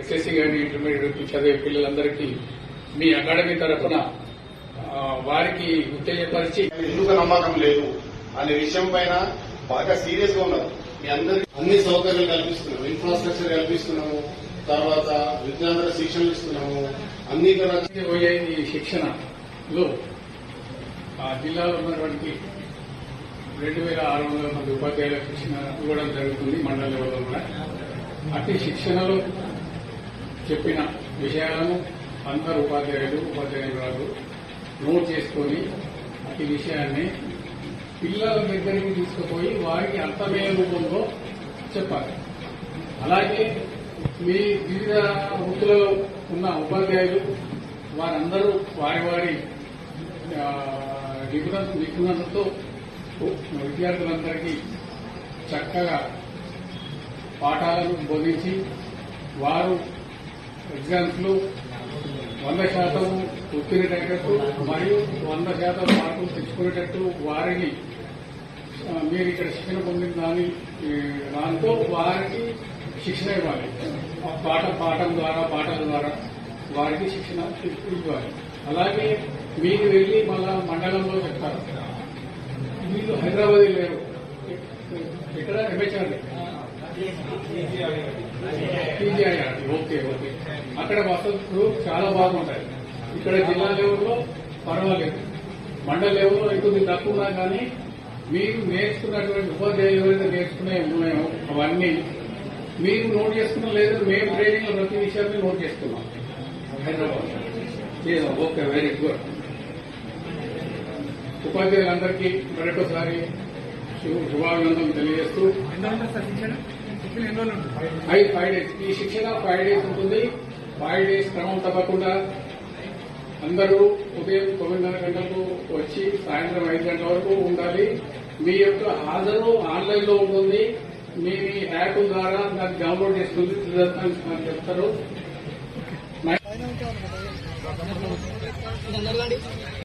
SSC కానీ intermediate చదివే పిల్లలందరికీ మీ అకాడమీ తరఫున వారికి ఉత్తేజపరిచి ఎందుకు నమ్మకం లేదు? అనే విషయం పైన బాగా సీరియస్గా ఉన్నారు. మీ అందరికి అన్ని సౌకర్యాలు కల్పిస్తున్నాము. ఇన్ఫ్రాస్ట్రక్చర్ కల్పిస్తున్నాము. తర్వాత విద్యార్థుల శిక్షణలు ఇస్తున్నాము. అన్ని పోయే ఈ శిక్షణలో ఆ జిల్లాలో ఉన్నటువంటి రెండు వేల ఆరు వందల మంది ఉపాధ్యాయుల శిక్షణ ఇవ్వడం జరుగుతుంది మండల లెవెల్లో కూడా. అట్టి శిక్షణలో చెప్పిన విషయాలను అందరు ఉపాధ్యాయులు ఉపాధ్యాయులు నోట్ చేసుకొని ప్రతి విషయాన్ని పిల్లల దగ్గరికి తీసుకుపోయి వారికి అర్థమయ్యే రూపంలో చెప్పాలి. అలాగే మీ వివిధ వృత్తులలో ఉన్న ఉపాధ్యాయులు వారందరూ వారి వారి నిపుణ నిపుణతతో విద్యార్థులందరికీ చక్కగా పాఠాలను బోధించి వారు ఎగ్జామ్స్లో వంద శాతం ఉత్తీర్ణటట్టు మరియు వంద శాతం మార్కులు తెచ్చుకునేటట్టు వారిని మీరు ఇక్కడ శిక్షణ పొందిన దాని దాంతో వారికి శిక్షణ ఇవ్వాలి. ఆ పాఠ పాఠం ద్వారా పాఠాల ద్వారా వారికి శిక్షణ ఇవ్వాలి. అలాగే మీరు వెళ్ళి మళ్ళా మండలంలో చెప్తారు. వీళ్ళు హైదరాబాద్ లేరు ఇక్కడ ఎంహెచ్ఆర్ ఓకే ఓకే. అక్కడ వసతులు చాలా బాగుంటాయి. ఇక్కడ జిల్లా లెవెల్లో పర్వాలేదు. మండల లెవెల్లో ఇంకొద్ది తక్కువ కానీ మీరు నేర్చుకున్నటువంటి ఉపాధ్యాయులు ఎవరైతే నేర్చుకునే ఉన్నాయో అవన్నీ మీరు నోట్ చేసుకున్న లేదు మేము ట్రైనింగ్లో ప్రతి విషయాన్ని నోట్ చేసుకున్నాం. హైదరాబాద్. Okay very good. ఉపాధ్యాయులందరికీ మరొకసారి శు- శుభాభినందనలు తెలియజేస్తూ ఫైవ్ ఫైవ్ డేస్ ఈ శిక్షణ ఫైవ్ డేస్ ఉంటుంది. ఫైవ్ డేస్ క్రమం తప్పకుండా అందరూ ఉదయం తొమ్మిదిన్నర గంటలకు వచ్చి సాయంత్రం ఐదు గంటల వరకు ఉండాలి. మీ యొక్క హాజరు ఆన్లైన్లో ఉంటుంది. మీ మీ యాప్ ద్వారా దాన్ని డౌన్లోడ్ చేసుకుంది చెప్తారు.